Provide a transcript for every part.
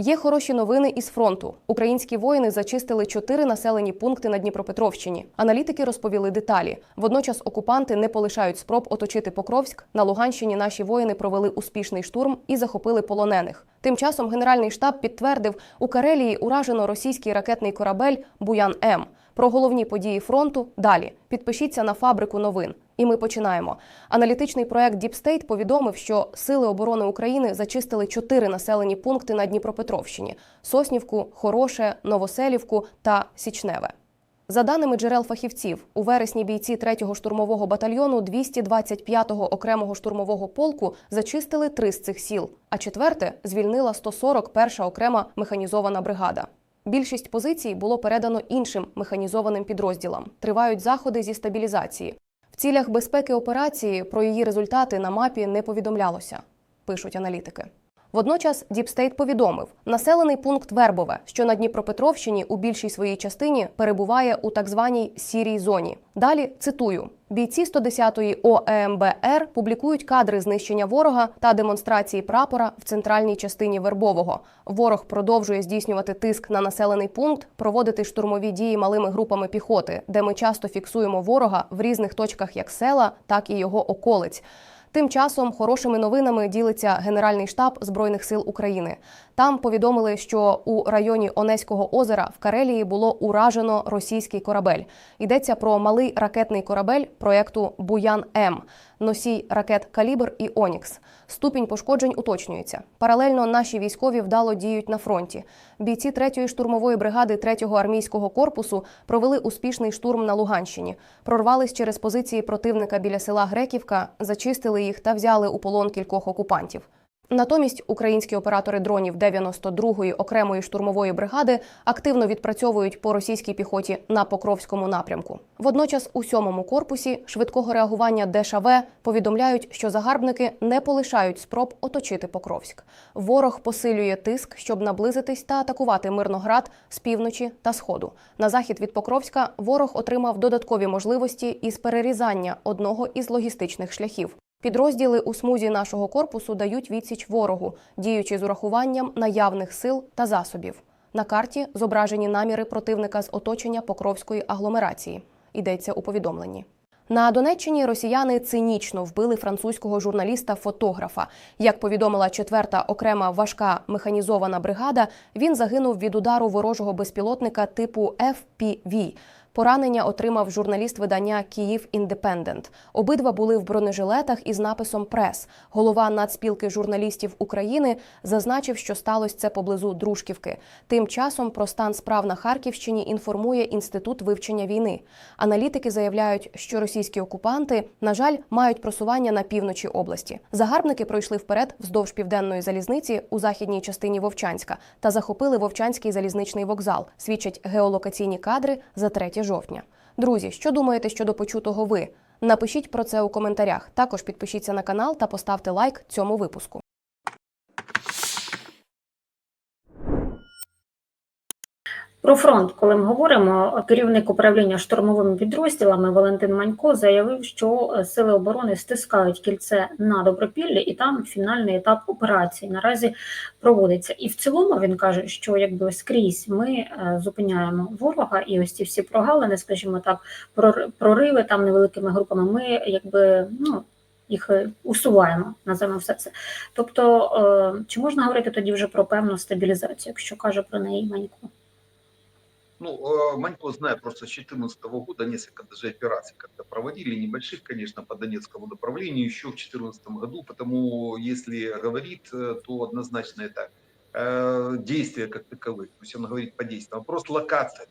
Є хороші новини із фронту. Українські воїни зачистили чотири населені пункти на Дніпропетровщині. Аналітики розповіли деталі. Водночас окупанти не полишають спроб оточити Покровськ. На Луганщині наші воїни провели успішний штурм і захопили полонених. Тим часом Генеральний штаб підтвердив, у Карелії уражено російський ракетний корабель Буян М. Про головні події фронту далі. Підпишіться на фабрику новин. І ми починаємо. Аналітичний проект State повідомив, що Сили оборони України зачистили чотири населені пункти на Дніпропетровщині: Соснівку, Хороше, Новоселівку та Січневе. За даними джерел фахівців, у вересні бійці 3-го штурмового батальйону 225-го окремого штурмового полку зачистили три з цих сіл, а четверте звільнила 141-ша окрема механізована бригада. Більшість позицій було передано іншим механізованим підрозділам. Тривають заходи зі стабілізації. В цілях безпеки операції про її результати на мапі не повідомлялося, пишуть аналітики. Водночас Діпстейт повідомив, населений пункт Вербове, що на Дніпропетровщині у більшій своїй частині перебуває у так званій сірій зоні. Далі цитую: бійці 110-ї ОЕМБР публікують кадри знищення ворога та демонстрації прапора в центральній частині Вербового. Ворог продовжує здійснювати тиск на населений пункт, проводити штурмові дії малими групами піхоти, де ми часто фіксуємо ворога в різних точках як села, так і його околиць. Тим часом хорошими новинами ділиться Генеральний штаб Збройних сил України. Там повідомили, що у районі Онеського озера в Карелії було уражено російський корабель. Йдеться про малий ракетний корабель проєкту Буян М, носій ракет Калібр і Онікс. Ступінь пошкоджень уточнюється. Паралельно наші військові вдало діють на фронті. Бійці 3-ї штурмової бригади 3-го армійського корпусу провели успішний штурм на Луганщині, прорвались через позиції противника біля села Греківка, зачистили їх та взяли у полон кількох окупантів. Натомість українські оператори дронів 92-ї окремої штурмової бригади активно відпрацьовують по російській піхоті на Покровському напрямку. Водночас у сьомому корпусі швидкого реагування ДШВ повідомляють, що загарбники не полишають спроб оточити Покровськ. Ворог посилює тиск, щоб наблизитись та атакувати Мирноград з півночі та сходу. На захід від Покровська ворог отримав додаткові можливості із перерізання одного із логістичних шляхів. Підрозділи у смузі нашого корпусу дають відсіч ворогу, діючи з урахуванням наявних сил та засобів. На карті зображені наміри противника з оточення Покровської агломерації. Йдеться у повідомленні. На Донеччині росіяни цинічно вбили французького журналіста-фотографа. Як повідомила четверта окрема важка механізована бригада, він загинув від удару ворожого безпілотника типу FPV. Поранення отримав журналіст видання Київ Індепендент. Обидва були в бронежилетах із написом Прес. Голова Нацспілки журналістів України зазначив, що сталося це поблизу Дружківки. Тим часом про стан справ на Харківщині інформує інститут вивчення війни. Аналітики заявляють, що російські окупанти, на жаль, мають просування на півночі області. Загарбники пройшли вперед вздовж південної залізниці у західній частині Вовчанська та захопили Вовчанський залізничний вокзал. Свідчать геолокаційні кадри за 3 жовтня. Друзі, що думаєте щодо почутого ви? Напишіть про це у коментарях. Також підпишіться на канал та поставте лайк цьому випуску. Про фронт, коли ми говоримо, керівник управління штурмовими підрозділами Валентин Манько заявив, що е, сили оборони стискають кільце на добропіллі, і там фінальний етап операції наразі проводиться. І в цілому він каже, що якби скрізь ми е, зупиняємо ворога, і ось ці всі прогалини, скажімо так, прор- прориви там невеликими групами. Ми якби ну. Їх е, усуваємо, називаємо все це. Тобто, чи можна говорити тоді вже про певну стабілізацію, якщо каже про неї Манько? Ну, э, Манько знает просто с 2014 года несколько даже операций как-то проводили, небольших, конечно, по Донецкому направлению еще в 2014 году, потому если говорит, э, то однозначно это э, действия как таковых, то есть он говорит по действиям. Вопрос локации.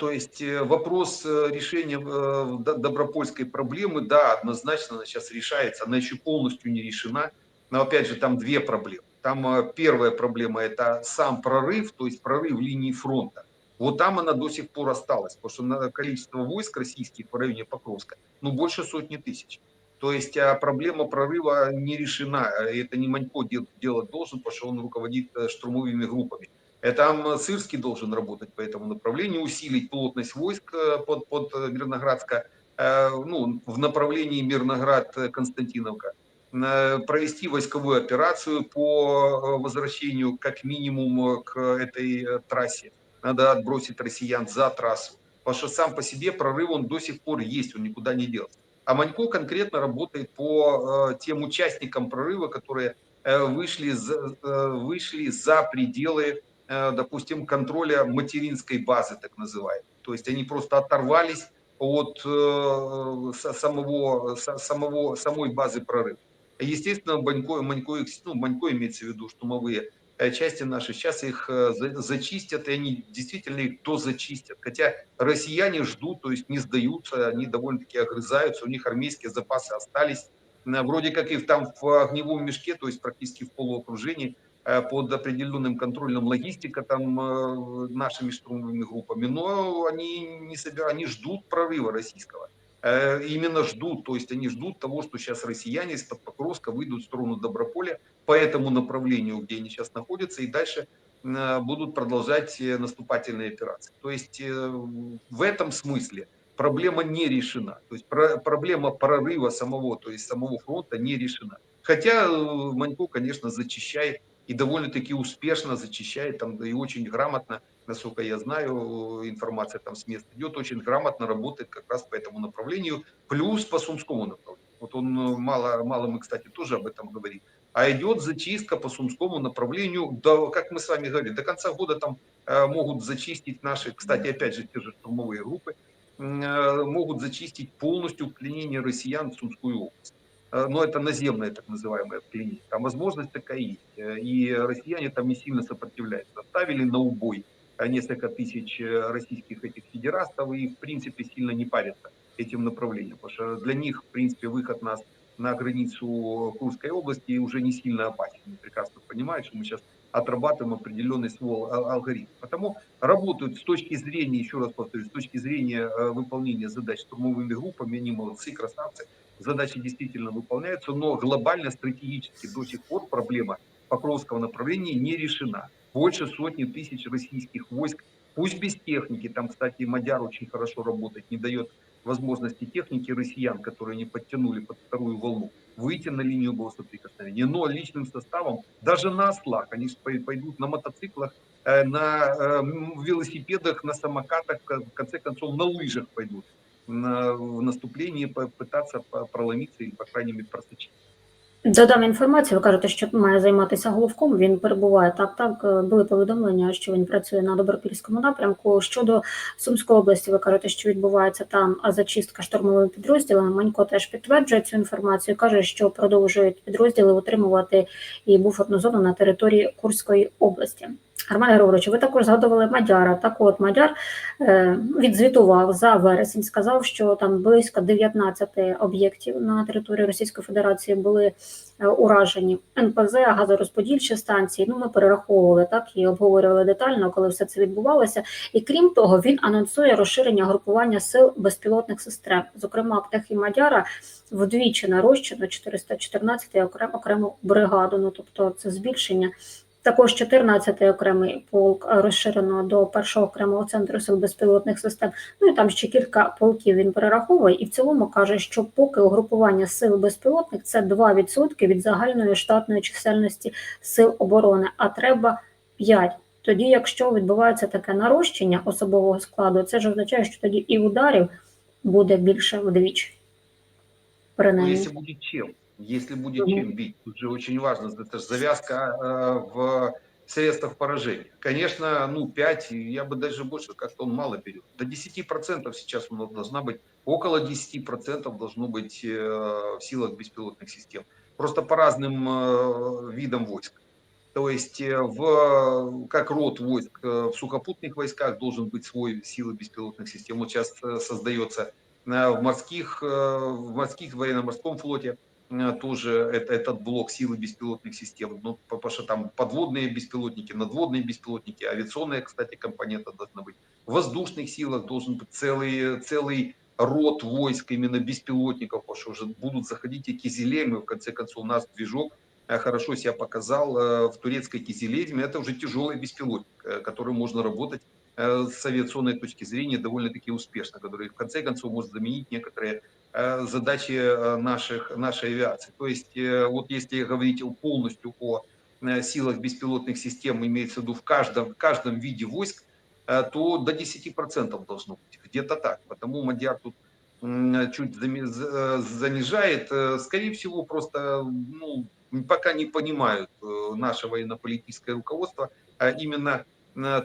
То есть вопрос решения Добропольской проблемы, да, однозначно она сейчас решается, она еще полностью не решена, но опять же там две проблемы. Там первая проблема это сам прорыв, то есть прорыв линии фронта. Вот там она до сих пор осталась, потому что количество войск российских в районе Покровска, ну, больше сотни тысяч. То есть а, проблема прорыва не решена. Э, Это не Манько дел- делать должен, потому что он руководит э, штурмовыми группами. Это там э, Сырский должен работать по этому направлению, усилить плотность войск э, под, под э, Мирноградска, э, ну, в направлении Мирноград-Константиновка. э, провести войсковую операцию по э, возвращению как минимум э, к этой э, трассе. Надо отбросить россиян за трассу. Потому что сам по себе прорыв, он до сих пор есть, он никуда не делся. А Манько конкретно работает по э, тем участникам прорыва, которые э, вышли, за, э, вышли за пределы, э, допустим, контроля материнской базы, так называемой. То есть они просто оторвались от э, самого, самого, самой базы прорыва. Естественно, Манько, Манько, ну, Манько имеется в виду штурмовые части наши, сейчас их э, за- зачистят, и они действительно их дозачистят. Хотя россияне ждут, то есть не сдаются, они довольно-таки огрызаются, у них армейские запасы остались. Э, Вроде как и там в огневом мешке, то есть практически в полуокружении, э, под определенным контролем логистика там э, нашими штурмовыми группами, но они не собирают, они ждут прорыва российского. Э, Именно ждут, то есть они ждут того, что сейчас россияне из-под Покровска выйдут в сторону Доброполя по этому направлению, где они сейчас находятся, и дальше э, будут продолжать э, наступательные операции. То есть в этом смысле проблема не решена. То есть про- проблема прорыва самого, то есть самого фронта не решена. Хотя Манько, конечно, зачищает и довольно-таки успешно зачищает там и очень грамотно, насколько я знаю, информация там с места идет, очень грамотно работает как раз по этому направлению, плюс по Сумскому направлению. Вот он э, мало, мало мы, кстати, тоже об этом говорим. А идет зачистка по Сумскому направлению, до, как мы с вами говорили, до конца года там э, могут зачистить наши, кстати, опять же, те же штурмовые группы, э, могут зачистить полностью вклинение россиян в Сумскую область. Но это наземное так называемое вклинение. Там возможность такая есть. И россияне там не сильно сопротивляются. Оставили на убой несколько тысяч э, российских этих федерастов и, в принципе, сильно не парятся этим направлением. Потому что для них, в принципе, выход нас на границу Курской области уже не сильно опасен. Они прекрасно понимают, что мы сейчас отрабатываем определенный свой ал- алгоритм. Потому работают с точки зрения, еще раз повторюсь, с точки зрения э, выполнения задач штурмовыми группами, они молодцы, красавцы, задачи действительно выполняются, но глобально, стратегически до сих пор проблема Покровского направления не решена. Больше сотни тысяч российских войск, пусть без техники, там, кстати, Мадяр очень хорошо работает, не дает возможности техники россиян, которые не подтянули под вторую волну, выйти на линию боевого соприкосновения. Но личным составом, даже на ослах, они пойдут на мотоциклах, э, на э, велосипедах, на самокатах, в конце концов, на лыжах пойдут в наступлении пытаться проломиться или, по крайней мере, проскочить. Додам інформацію, ви кажете, що має займатися головком. Він перебуває так. Так е, були повідомлення, що він працює на добропільському напрямку. Щодо Сумської області, ви кажете, що відбувається там а зачистка штурмовими підрозділами. Манько теж підтверджує цю інформацію. каже, що продовжують підрозділи утримувати і буферну зону на території Курської області. Роман Григорович, ви також згадували Мадяра. Так от Мадяр е, відзвітував за вересень, сказав, що там близько 19 об'єктів на території Російської Федерації були е, уражені. НПЗ, газорозподільчі станції. Ну, ми перераховували так і обговорювали детально, коли все це відбувалося. І крім того, він анонсує розширення групування сил безпілотних систем. Зокрема, птахи Мадяра вдвічі нарощено 414 окрем, окрему бригаду. Ну тобто це збільшення. Також 14-й окремий полк е, розширено до першого окремого центру сил безпілотних систем. Ну і там ще кілька полків він перераховує, і в цілому каже, що поки угрупування сил безпілотних це 2% від загальної штатної чисельності сил оборони, а треба 5%. Тоді, якщо відбувається таке нарощення особового складу, це ж означає, що тоді і ударів буде більше вдвічі. Принаймні. если будет чем, если будет чем бить, тут же очень важно, это же завязка э, в средствах поражения. Конечно, ну 5, я бы даже больше, как-то он мало берет. До 10% сейчас у нас должна быть, около 10% должно быть э, в силах беспилотных систем. Просто по разным э, видам войск. То есть в, как род войск в сухопутных войсках должен быть свой силы беспилотных систем. Вот сейчас создается в морских, в морских военно-морском флоте тоже это, этот блок силы беспилотных систем. Ну, по- потому что там подводные беспилотники, надводные беспилотники, авиационная, кстати, компонента должна быть. В воздушных силах должен быть целый, целый род войск именно беспилотников, потому что уже будут заходить и кизилемы, в конце концов, у нас движок э, хорошо себя показал э, в турецкой кизилезме. Это уже тяжелый беспилотник, э, которым можно работать э, с авиационной точки зрения довольно-таки успешно, который в конце концов может заменить некоторые э, задачи э, наших, нашей авиации. То есть, э, вот если говорить полностью о э, силах беспилотных систем, имеется в виду в каждом, в каждом виде войск, э, то до 10% должно быть, где-то так. Потому Мадьяр тут чуть э, занижает. Э, Скорее всего, просто ну, пока не понимают э, наше военно-политическое руководство а именно э,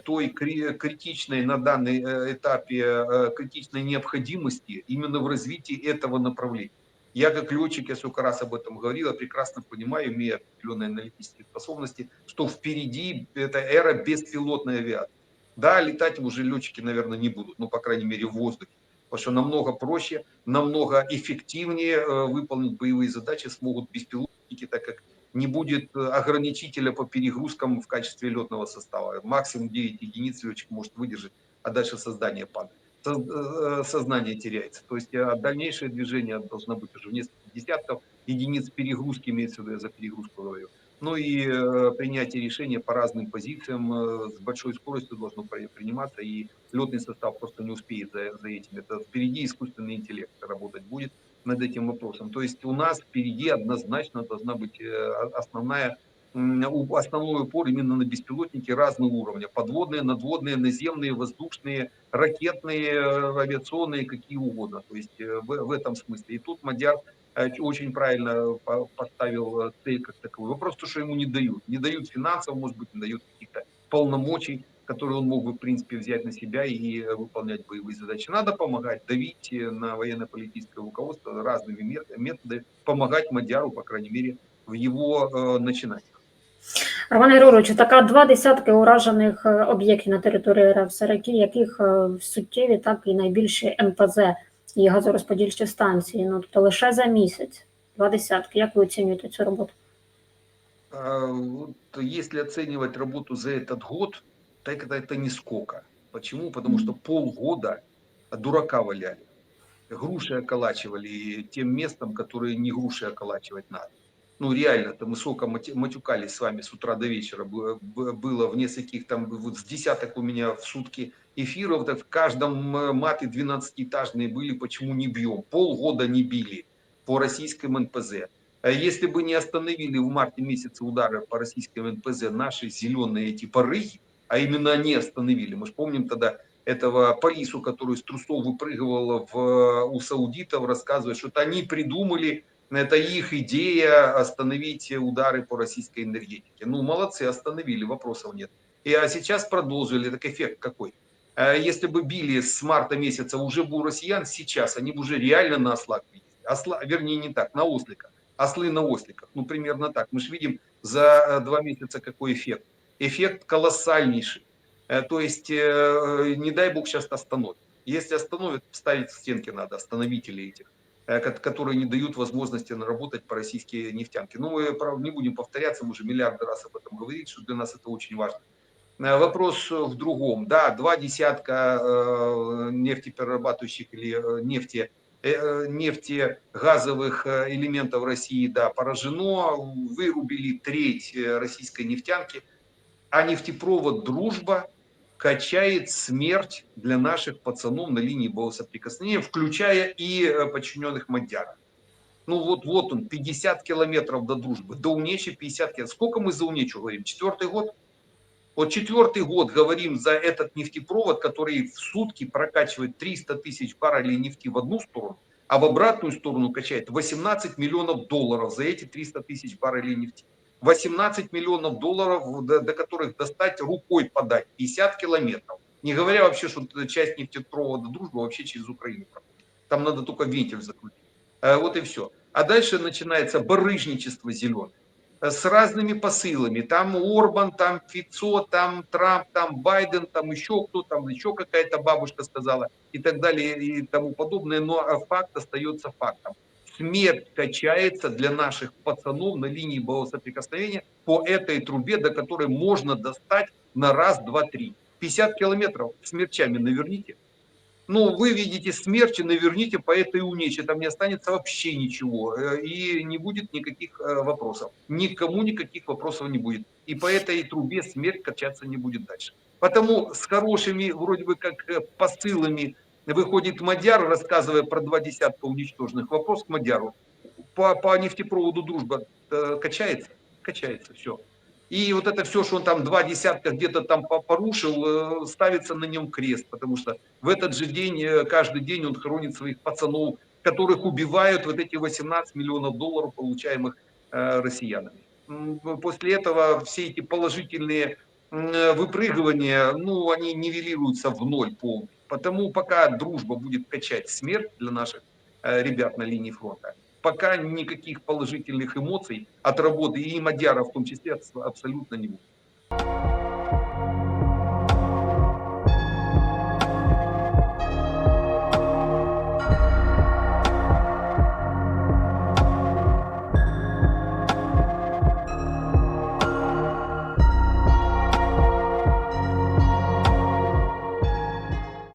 той кри- критичной на данный э, этапе э, критичной необходимости именно в развитии этого направления. Я как летчик, я сколько раз об этом говорил, я прекрасно понимаю, имея определенные аналитические способности, что впереди это эра беспилотной авиации. Да, летать уже летчики, наверное, не будут, ну, по крайней мере, в воздухе. Потому что намного проще, намного эффективнее э, выполнить боевые задачи смогут беспилотники, так как не будет э, ограничителя по перегрузкам в качестве летного состава. Максимум 9 единиц летчик может выдержать, а дальше создание падает. Со- э, Сознание теряется. То есть э, дальнейшее движение должно быть уже в несколько десятков единиц перегрузки, имеется в виду, я за перегрузку говорю. Ну и э, принятие решения по разным позициям э, с большой скоростью должно при- приниматься, и летный состав просто не успеет за, за этим. Это впереди искусственный интеллект работать будет над этим вопросом. То есть у нас впереди однозначно должна быть э, основная основной упор именно на беспилотники разного уровня. Подводные, надводные, наземные, воздушные, ракетные, э, авиационные, какие угодно. То есть э, в, в этом смысле. И тут Мадяр очень правильно по- поставил цель как таковой. Вопрос, то, что ему не дают. Не дают финансов, может быть, не дают каких-то полномочий, которые он мог бы, в принципе, взять на себя и э, выполнять боевые задачи. Надо помогать, давить э, на военно-политическое руководство разными мет- методами, помогать Мадяру, по крайней мере, в его э, начинаниях. Роман Григоровичу, така два десятки уражених е, об'єктів на території РФ, серед яких е, суттєві, так і найбільші МПЗ і газорозподільчі станції. Ну тобто лише за місяць два десятки. Як ви оцінюєте цю роботу? А, вот Если оценивать работу за этот год, так это, это не сколько. Почему? Потому что полгода дурака валяли. Груши околачивали тем местом, которые не груши околачивать надо. Ну, реально, там мы сколько матюкались с вами с утра до вечера. Было, в нескольких, там, вот с десяток у меня в сутки эфиров, так в каждом маты 12-этажные были, почему не бьем. Полгода не били по российским НПЗ. А Если бы не остановили в марте месяце удары по российским НПЗ наши зеленые эти порыги, а именно они остановили. Мы же помним тогда этого полису, который с трусов выпрыгивал в, у саудитов, рассказывает, что это они придумали, это их идея остановить удары по российской энергетике. Ну, молодцы, остановили, вопросов нет. И а сейчас продолжили, так эффект какой? А Если бы били с марта месяца уже бы у россиян сейчас, они бы уже реально на ослах били. Осла, вернее, не так, на осликах. Ослы на осликах. Ну, примерно так. Мы же видим за э, два месяца какой эффект. Эффект колоссальнейший. Э, То есть, э, не дай бог сейчас остановит. Если остановят, ставить в стенки надо, остановители этих, э, ко- которые не дают возможности наработать по российские нефтянки. Ну, мы, правда, не будем повторяться, мы уже миллиарды раз об этом говорили, что для нас это очень важно. Э, Вопрос в другом. Да, два десятка э, нефтеперерабатывающих или э, нефти, э, нефтегазовых э, элементов России, да, поражено. Вырубили треть э, российской нефтянки. А нефтепровод «Дружба» качает смерть для наших пацанов на линии боевого соприкосновения, включая и э, подчиненных Мадяра. Ну вот, вот он, 50 километров до дружбы, до Унечи 50 километров. Сколько мы за Унечу говорим? Четвертый год? Вот четвертый год говорим за этот нефтепровод, который в сутки прокачивает 300 тысяч баррелей нефти в одну сторону, а в обратную сторону качает 18 миллионов долларов за эти 300 тысяч баррелей нефти. 18 миллионов долларов, до, до которых достать рукой подать, 50 километров. Не говоря вообще, что часть нефтепровода дружбы вообще через Украину. Там надо только вентиль закрутить. Э, Вот и все. А дальше начинается барыжничество зеленое с разными посылами. Там Орбан, там Фицо, там Трамп, там Байден, там еще кто, там еще какая-то бабушка сказала и так далее и тому подобное. Но а, факт остается фактом. Смерть качается для наших пацанов на линии боевого соприкосновения по этой трубе, до которой можно достать на раз, два, три. 50 километров смерчами наверните. Ну, вы видите смерчи, наверните по этой унече, там не останется вообще ничего, э, и не будет никаких э, вопросов. Никому никаких вопросов не будет. И по этой трубе смерть качаться не будет дальше. Потому с хорошими, вроде бы как э, посылами выходит Мадяр, рассказывая про два десятка уничтоженных. Вопрос к Мадяру. По, по нефтепроводу дружба э, качается? Качается, все. И вот это все, что он там два десятка где-то там по- порушил, э, ставится на нем крест, потому что в этот же день, э, каждый день он хоронит своих пацанов, которых убивают вот эти 18 миллионов долларов, получаемых россиянами. После этого все эти положительные выпрыгивания, ну, они нивелируются в ноль полный. Потому пока дружба будет качать смерть для наших э, ребят на линии фронта, пока никаких положительных эмоций от работы и Мадяра в том числе абс- абсолютно не будет.